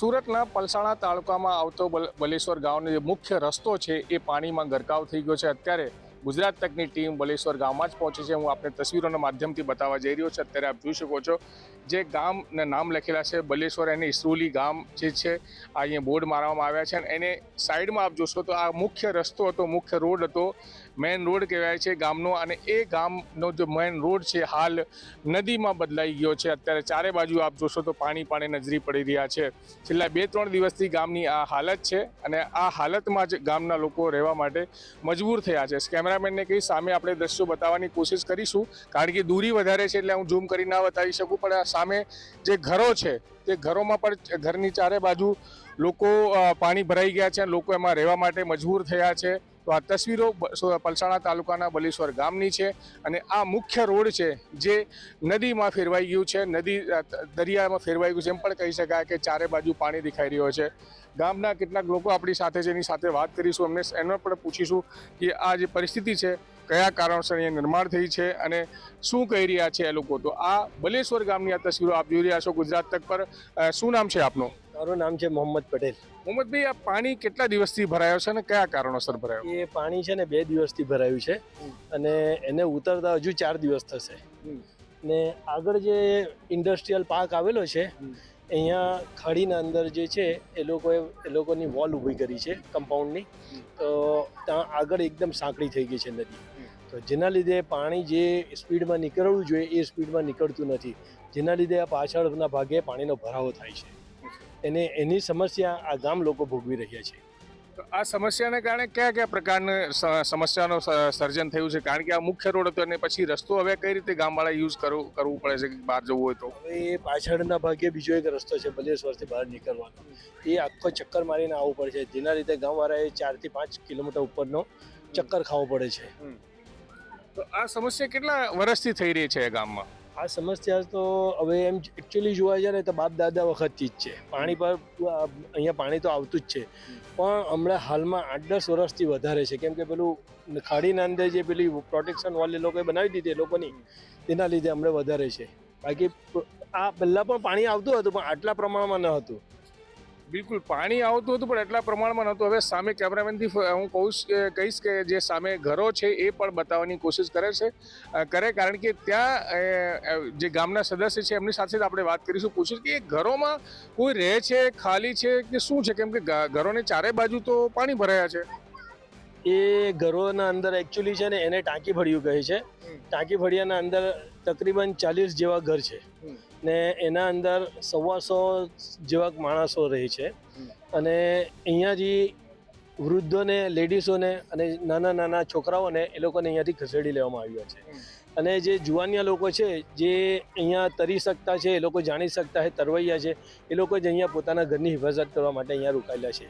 સુરતના પલસાણા તાલુકામાં આવતો બલ- બલેશ્વર ગામનો જે મુખ્ય રસ્તો છે એ પાણીમાં ગરકાવ થઈ ગયો છે. અત્યારે ગુજરાત તકની ટીમ બલેશ્વર ગામમાં જ પહોંચી છે. હું આપણે તસવીરોના માધ્યમથી બતાવવા જઈ રહ્યો છું. અત્યારે આપ જોઈ શકો છો જે ગામના નામ લખેલા છે, બલેશ્વર અને ઇસરોલી ગામ જે છે, આ અહીંયા બોર્ડ મારવામાં આવ્યા છે અને એને સાઈડમાં આપ જોશો તો આ મુખ્ય રસ્તો હતો, મુખ્ય રોડ હતો. મેઇન રોડ કહેવાય છે ગામનો અને એ ગામનો જે મેઇન રોડ છે, હાલ નદીમાં બદલાઈ ગયો છે. અત્યારે ચારે બાજુ આપ જોશો તો પાણી પાણી નજરી પડી રહ્યા છે. છેલ્લા બે ત્રણ દિવસથી ગામની આ હાલત છે અને આ હાલતમાં જ ગામના લોકો રહેવા માટે મજબૂર થયા છે. કેમેરામેનને કહી સામે આપણે દ્રશ્યો બતાવવાની કોશિશ કરીશું. કારણ કે દૂરી વધારે છે એટલે હું ઝૂમ કરી ના બતાવી શકું, પણ આ સામે જે ઘરો છે, તે ઘરોમાં પણ ઘરની ચારે બાજુ લોકો પાણી ભરાઈ ગયા છે લોકો એમાં રહેવા માટે મજબૂર થયા છે. તો આ તસવીરો પલસાણા તાલુકાના બલેશ્વર ગામની છે અને આ મુખ્ય રોડ છે જે નદીમાં ફેરવાઈ ગયું છે, નદી દરિયામાં ફેરવાઈ ગયું છે. એમ પણ કહી શકાય કે ચારે બાજુ પાણી દેખાઈ રહ્યો છે. ગામના કેટલાક લોકો આપણી સાથે જેની સાથે વાત કરીશું. એમને એનો પણ પૂછીશું કે આ જે પરિસ્થિતિ છે કયા કારણોસર અહીંયા નિર્માણ થઈ છે અને શું કહી રહ્યા છે એ લોકો? તો આ બલેશ્વર ગામની આ તસવીરો આપ જોઈ રહ્યા છો ગુજરાત તક પર. શું નામ છે આપનું? મારું નામ છે મોહમ્મદ પટેલ. મોહમ્મદભાઈ આ પાણી કેટલા દિવસથી ભરાયો છે અને કયા કારણોસર ભરાયો? એ પાણી છે ને બે દિવસથી ભરાયું છે અને એને ઉતરતા હજુ ચાર દિવસ થશે. ને આગળ જે ઇન્ડસ્ટ્રીયલ પાર્ક આવેલો છે અહીંયા ખાડીના અંદર જે છે એ લોકોએ એ લોકોની વોલ ઊભી કરી છે કમ્પાઉન્ડની તો ત્યાં આગળ એકદમ સાંકડી થઈ ગઈ છે નદી. તો જેના લીધે પાણી જે સ્પીડમાં નીકળવું જોઈએ એ સ્પીડમાં નીકળતું નથી. જેના લીધે આ પાછળના ભાગે પાણીનો ભરાવો થાય છે. એને એની સમસ્યા આ ગામ લોકો ભોગવી રહ્યા છે. તો આ સમસ્યાને કારણે કયા કયા પ્રકારની સમસ્યાનો સર્જન થયું છે? કારણ કે આ મુખ્ય રોડ હતો અને પછી રસ્તો હવે કઈ રીતે ગામવાળા યુઝ કરવું કરવું પડે છે બહાર જવું હોય તો? એ પાછળના ભાગે બીજો એક રસ્તો છે બલેશ્વરથી બહાર નીકળવાનો. એ આખો ચક્કર મારીને આવવું પડે છે. જેના લીધે ગામવાળાએ ચારથી પાંચ કિલોમીટર ઉપરનો ચક્કર ખાવો પડે છે. તો આ સમસ્યા કેટલા વર્ષથી થઈ રહી છે ગામમાં? આ સમસ્યા તો હવે એમ એકચ્યુઅલી જોવા જાય ને તો બાપ દાદા વખતથી જ છે. પાણી પર અહીંયા પાણી તો આવતું જ છે. પણ હમણાં હાલમાં આઠ દસ વર્ષથી વધારે છે. કેમ કે પેલું ખાડીના અંદર જે પેલી પ્રોટેક્શન વોલ એ લોકોએ બનાવી દીધી લોકોની, તેના લીધે હમણાં વધારે છે. બાકી આ પહેલાં પણ પાણી આવતું હતું પણ આટલા પ્રમાણમાં ન હતું. બિલકુલ પાણી આવતું હતું પણ એટલા પ્રમાણમાં નહોતું. હવે સામે કેમેરામેનથી હું કહું કહીશ કે જે સામે ઘરો છે એ પણ બતાવવાની કોશિશ કરે છે. કરે કારણ કે ત્યાં જે ગામના સદસ્ય છે એમની સાથે જ આપણે વાત કરીશું પૂછીશું કે ઘરોમાં કોઈ રહે છે ખાલી છે કે શું છે? કેમ કે ઘરોની ચારે બાજુ તો પાણી ભરાયા છે. એ ઘરોના અંદર એકચ્યુઅલી છે ને એને ટાંકી ભળ્યું કહે છે. ટાંકી ભળિયાના અંદર તકરીબન ચાલીસ જેવા ઘર છે. ને એના અંદર સવાસો જેવા માણસો રહે છે. અને અહીંયાથી વૃદ્ધોને લેડીઝોને અને નાના નાના છોકરાઓને એ લોકોને અહીંયાથી ખસેડી લેવામાં આવ્યા છે. અને જે જુવાનિયા લોકો છે જે અહીંયા તરી શકતા છે એ લોકો જાણી શકતા છે તરવૈયા છે એ લોકો જ અહીંયા પોતાના ઘરની હિફાજત કરવા માટે અહીંયા રોકાયેલા છે.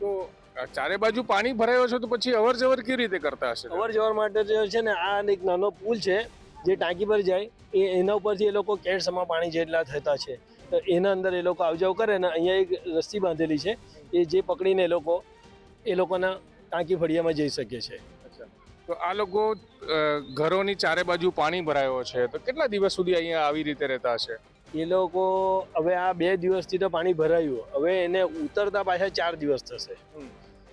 તો ચારે બાજુ પાણી ભરાયો છે તો પછી અવર જવર કેવી રીતે કરતા હશે? અવર જવર માટે જે છે ને આ એક નાનો પુલ છે. જે ટાંકી પર જાય એ એના ઉપરથી એ લોકો કેડસમાં પાણી જેટલા થતા છે તો એના અંદર એ લોકો આવજાવ કરે ને અહીંયા એક રસ્સી બાંધેલી છે એ જે પકડીને એ લોકો એ લોકોના ટાંકી ફળિયામાં જઈ શકે છે. તો આ લોકો ઘરોની ચારે બાજુ પાણી ભરાયો છે તો કેટલા દિવસ સુધી અહીંયા આવી રીતે રહેતા હશે? એ લોકો હવે આ બે દિવસથી તો પાણી ભરાયું હવે એને ઉતરતા પાછા ચાર દિવસ થશે.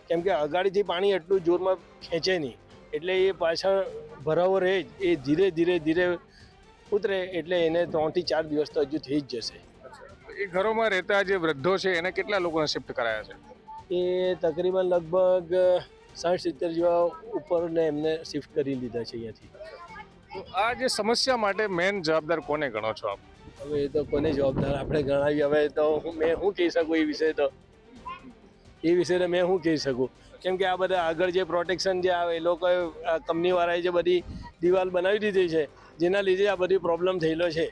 કેમ કે અગાડીથી પાણી એટલું જોરમાં ખેંચે નહીં. એટલે એ પાછળ ભરાવો રહે જ. એ ધીરે ધીરે ધીરે ઉતરે એટલે એને ત્રણથી ચાર દિવસ તો હજુ થઈ જ જશે. એ ઘરોમાં રહેતા જે વૃદ્ધો છે એને કેટલા લોકોને શિફ્ટ કરાયા છે? એ તકરીબન લગભગ સાઠ સિત્તેર જેવા ઉપરને એમને શિફ્ટ કરી લીધા છે અહીંયાથી. તો આ જે સમસ્યા માટે મેન જવાબદાર કોને ગણો છો આપ? હવે એ તો કોને જવાબદાર? આપણે ગણાવી. હવે તો હું મેં શું કહી શકું એ વિશે તો? એ વિશે મેં શું કહી શકું? કેમ કે આ બધા આગળ જે પ્રોટેક્શન જે આવે એ લોકોએ કંપનીવાળાએ જે બધી દિવાલ બનાવી દીધી છે જેના લીધે આ બધી પ્રોબ્લેમ થયેલો છે.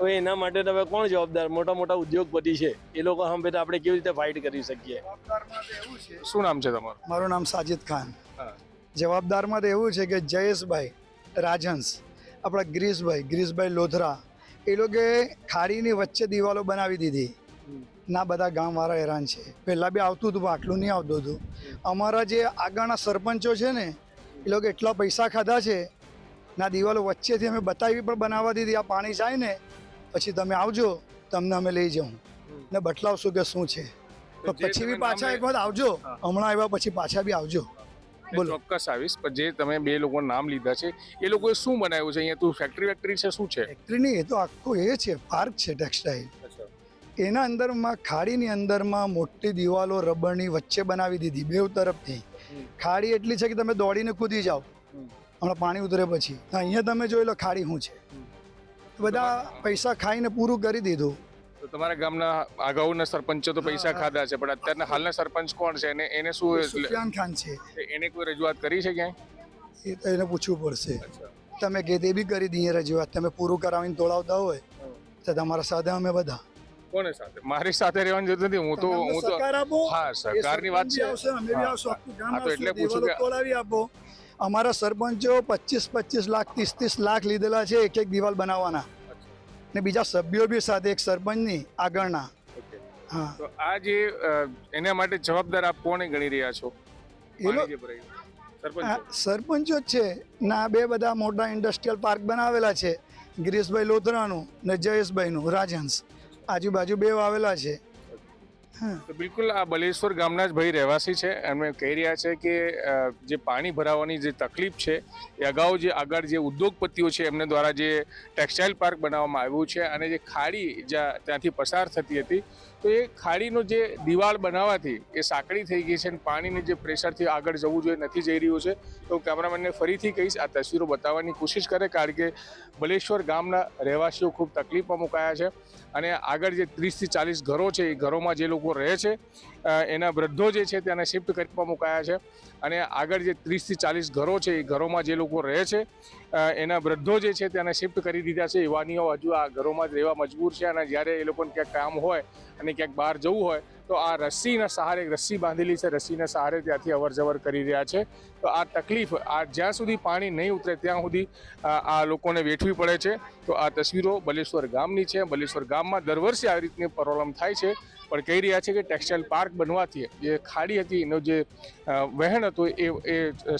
હવે એના માટે તમે કોણ જવાબદાર? મોટા મોટા ઉદ્યોગપતિ છે એ લોકો સામે તો આપણે કેવી રીતે ફાઇટ કરી શકીએ? શું નામ છે તમારું? મારું નામ સાજિદ ખાન. જવાબદારમાં તો એવું છે કે જયેશભાઈ રાજહંસ આપણા ગ્રીશભાઈ ગ્રીશભાઈ લોધરા એ લોકોએ ખારીની વચ્ચે દિવાલો બનાવી દીધી. ના બધા ગામવાળા હેરાન છે. પહેલાં બી આવતું હતું પણ આટલું નહીં આવતું હતું. અમારા જે આગળના સરપંચો છે ને એ લોકો એટલા પૈસા ખાધા છે ના દિવાલો વચ્ચેથી અમે બતાવી પણ બનાવવા દીધી આ પાણી જાય ને પછી તમે આવજો તમને અમે લઈ જાઉં ને બતલાવશું કે શું છે? તો પછી બી પાછા એક વાર આવજો. હમણાં આવ્યા પછી પાછા બી આવજો. બોલો. ચોક્કસ આવીશ. પણ જે તમે બે લોકો નામ લીધા છે એ લોકોએ શું બનાવ્યું છે? અહીંયા તું ફેક્ટરી ફેક્ટરી છે શું છે? ફેક્ટરી નહીં એ તો આખું એ છે પાર્ક છે ટેક્સટાઇલ એના અંદરમાં ખાડીની અંદરમાં મોટી દિવાલો રબરની વચ્ચે બનાવી દીધી બેઉ તરફથી. ખાડી એટલી છે કે તમે દોડીને કૂદી જાઓ. હમ. હમણાં પાણી ઉતરે પછી. અહીંયા તમે જોઈ લો ખાડી શું છે. બધા પૈસા ખાઈને પૂરું કરી દીધું. તો તમારા ગામના અગાઉના સરપંચો તો પૈસા ખાધા છે પણ અત્યારના હાલના સરપંચ કોણ છે? એને એને શું સુફિયાન ખાન છે. એને કોઈ રજૂઆત કરી છે ક્યાંય? એ તો એને પૂછવું પડશે. તમે કે તે બી કરી દઈએ રજૂઆત. તમે પૂરું કરાવીને તોડાવતા હોય તો તમારા સાથે અમે બધા. કોને સાથે? મારી સાથે રહેવાની જરૂર નથી. હું તો હું તો હા સરકારની વાત છે. હા, તો એટલે પૂછું કે- આપો. અમારા સરપંચો પચીસ પચીસ લાખ ત્રીસ ત્રીસ લાખ લીધેલા છે એક એક દિવાલ બનાવવાના. ને બીજા સભ્યો બી સાથે એક સરપંચની આગળના. હા. તો આ જે એના માટે જવાબદાર આપ કોને ગણી રહ્યા છો? સરપંચ. સરપંચો જ છે. ના બે બધા મોટા ઇન્ડસ્ટ્રીયલ પાર્ક બનાવેલા છે. ગિરીશભાઈ લોથરાનું ને જયેશભાઈનું રાજહંસ. આજુબાજુ બે આવેલા છે. તો બિલકુલ આ બલેશ્વર ગામના જ ભાઈ રહેવાસી છે. એમણે કહી રહ્યા છે કે જે પાણી ભરાવાની જે તકલીફ છે, એ અગાઉ જે આગળ જે ઉદ્યોગપતિઓ છે, એમને દ્વારા જે ટેક્સટાઇલ પાર્ક બનાવવામાં આવ્યું છે અને જે ખાડી જ્યાં ત્યાંથી પસાર થતી હતી તો એ ખાડીનો જે દિવાલ બનાવવાથી એ સાંકડી થઈ ગઈ છે અને પાણીની જે પ્રેશરથી આગળ જવું જોઈએ, નથી જઈ રહ્યું છે, તો હું કેમેરામેનને ફરીથી કહીશ, આ તસવીરો બતાવવાની કોશિશ કરે, કારણ કે બલેશ્વર ગામના રહેવાસીઓ ખૂબ તકલીફમાં મુકાયા છે અને આગળ જે ત્રીસથી ચાલીસ ઘરો છે, એ ઘરોમાં જે લોકો રહે છે એના વૃદ્ધો જે છે તેને શિફ્ટ કરવા મુકાયા છે અને આગળ જે ત્રીસથી ચાલીસ ઘરો છે, એ ઘરોમાં જે લોકો રહે છે એના વૃદ્ધો જે છે તેને શિફ્ટ કરી દીધા છે. યુવાનીઓ હજુ આ ઘરોમાં જ રહેવા મજબૂર છે અને જ્યારે એ લોકોને ક્યાંક કામ હોય અને ક્યાંક બહાર જવું હોય, તો આ રસ્સીના સહારે રસ્સી બાંધેલી છે. રસ્સીના સહારે ત્યાંથી અવરજવર કરી રહ્યા છે. તો આ તકલીફ, આ જ્યાં સુધી પાણી નહીં ઉતરે, ત્યાં સુધી આ આ લોકોને વેઠવી પડે છે. તો આ તસવીરો બલેશ્વર ગામની છે. બલેશ્વર ગામમાં દર વર્ષે આવી રીતની પ્રોબ્લેમ થાય છે. પણ કહી રહ્યા છે કે ટેક્સટાઇલ પાર્ક બનવાથી જે ખાડી હતી, એનો જે વહેણ હતો, એ એ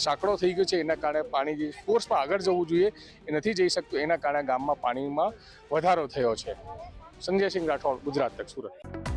સાંકડો થઈ ગયો છે. એના કારણે પાણી જે ફોર્સમાં આગળ જવું જોઈએ, એ નથી જઈ શકતું. એના કારણે ગામમાં પાણીમાં વધારો થયો છે. સંજયસિંહ રાઠોડ ગુજરાત તક સુરત.